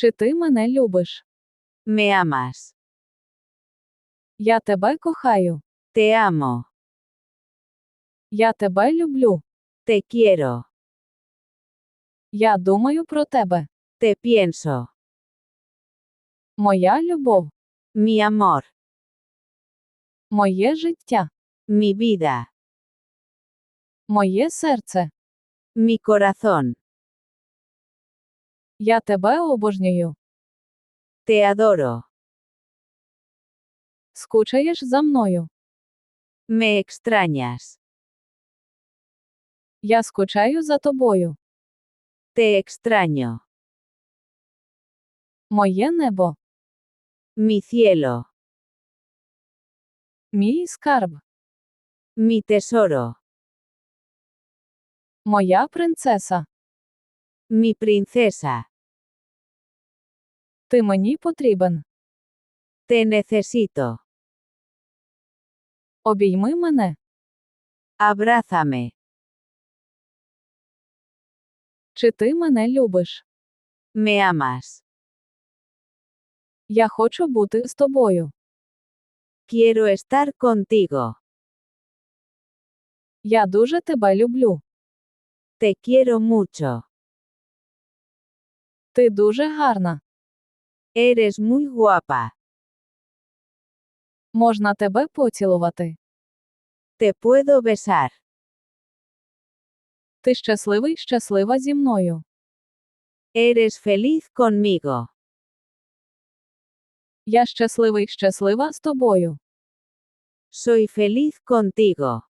Чи ти мене любиш? Me amas. Я тебе кохаю. Te amo. Я тебе люблю. Te quiero. Я думаю про тебе. Te pienso. Моя любов. Mi amor. Моє життя. Mi vida. Моє серце. Mi corazón. Я тебе обожнюю. Te adoro. Скучаєш за мною. Me extrañas. Я скучаю за тобою. Te extraño. Моє небо. Mi cielo. Мій скарб. Mi tesoro. Моя принцеса. Mi princesa. Ти мені потрібен. Te necesito. Обійми мене. Abrázame. Чи ти мене любиш? Me amas. Я хочу бути з тобою. Quiero estar contigo. Я дуже тебе люблю. Te quiero mucho. Ти дуже гарна. Eres muy guapa. Можна тебе поцілувати. Te puedo besar. Ти щасливий, щаслива зі мною. Eres feliz conmigo. Я щасливий, щаслива з тобою. Soy feliz contigo.